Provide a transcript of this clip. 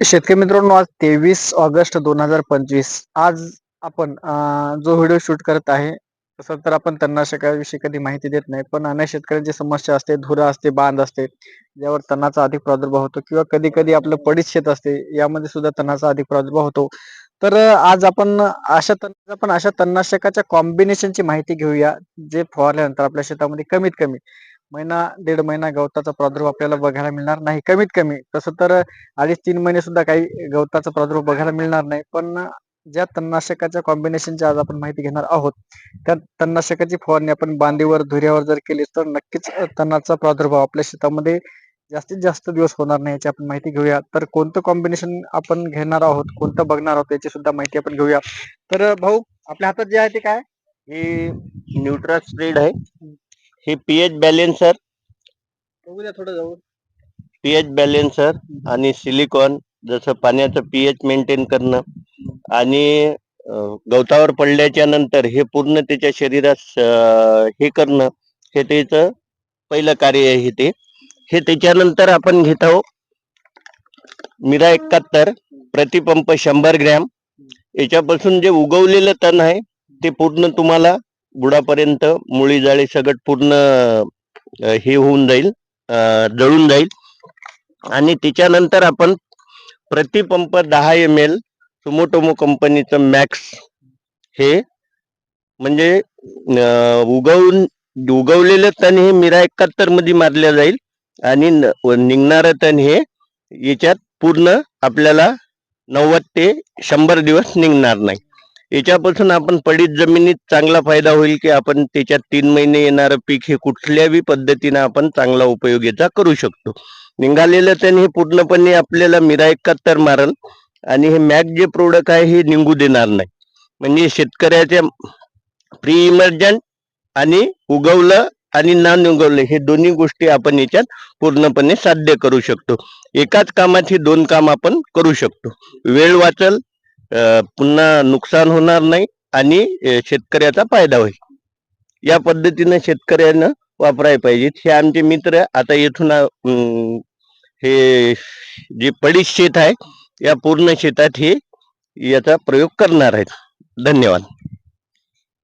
शेतकरी मित्रांनो आज तेवीस ऑगस्ट दोन हजार पंचवीस. आज आपण जो व्हिडिओ शूट करत आहे तसं तर आपण तणनाशकाविषयी कधी माहिती देत नाही पण अनेक शेतकऱ्यांची समस्या असते धुरा असते बांध असते ज्यावर तणाचा अधिक प्रादुर्भाव होतो किंवा कधी कधी आपलं पडीत शेत असते यामध्ये सुद्धा तणाचा अधिक प्रादुर्भाव होतो. तर आज आपण अशा तण आपण अशा तणनाशकाच्या कॉम्बिनेशनची माहिती घेऊया जे फवारल्यानंतर आपल्या शेतामध्ये कमीत कमी महिना दीड महिना गवताचा प्रादुर्भाव आपल्याला बघायला मिळणार नाही. कमीत कमी. तसं तर अडीच तीन महिने सुद्धा काही गवताचा प्रादुर्भाव बघायला मिळणार नाही. पण ज्या तणनाशकाच्या कॉम्बिनेशनची आज आपण माहिती घेणार आहोत त्या तणनाशकाची फवारणी आपण बांधीवर धुऱ्यावर जर केली तर नक्कीच तणाचा प्रादुर्भाव आपल्या शेतामध्ये जास्तीत जास्त दिवस होणार नाही याची आपण माहिती घेऊया. तर कोणतं कॉम्बिनेशन आपण घेणार आहोत कोणतं बघणार आहोत याची सुद्धा माहिती आपण घेऊया. तर भाऊ आपल्या हातात जे आहे ते काय? हे न्यूट्रा स्प्रेड आहे हे पीएच बॅलेन्सर बघू द्या थोडं जाऊ. पीएच बॅलेन्सर आणि सिलिकॉन जसं पाण्याचं पीएच मेंटेन करणं. आणि गवतावर पडल्याच्या नंतर हे पूर्ण त्याच्या शरीरास हे करणं हे त्याचं पहिलं कार्य आहे ते. हे त्याच्यानंतर आपण घेत आहोत मिरा एकाहत्तर प्रतिपंप शंभर ग्रॅम. याच्यापासून जे उगवलेलं तण आहे ते पूर्ण तुम्हाला बुडापर्यंत मुळी जाळी सगळं पूर्ण हे होऊन जाईल जळून जाईल. आणि त्याच्यानंतर आपण प्रतिपंप दहा एम एल सुमोटोमो कंपनीचं मॅक्स हे म्हणजे उगवून उगवलेलं तण हे मिरा एकाहत्तरमध्ये मारल्या जाईल. आणि निघणारं तण हे याच्यात पूर्ण आपल्याला नव्वद ते शंभर दिवस निघणार नाही. याच्यापासून आपण पडीत जमिनीत चांगला फायदा होईल की आपण त्याच्यात तीन महिने येणारं पीक हे कुठल्याही पद्धतीनं आपण चांगला उपयोगीचा करू शकतो. निघालेलं त्याने हे पूर्णपणे आपल्याला मिरा एकाहत्तर मारल आणि हे मॅक जे प्रोडक्ट आहे हे निघू देणार नाही. म्हणजे शेतकऱ्याच्या प्री इमर्जंट आणि उगवलं आणि ना उगवलं हे दोन्ही गोष्टी आपण याच्यात पूर्णपणे साध्य करू शकतो. एकाच कामात ही दोन काम आपण करू शकतो. वेळ वाचल पुन्हा नुकसान होणार नाही आणि शेतकऱ्याचा फायदा होईल. या पद्धतीनं शेतकऱ्यानं वापरायला पाहिजेत. हे आमचे मित्र आता येथून हे जे पडीत शेत आहे या पूर्ण शेतात हे याचा प्रयोग करणार आहेत. धन्यवाद.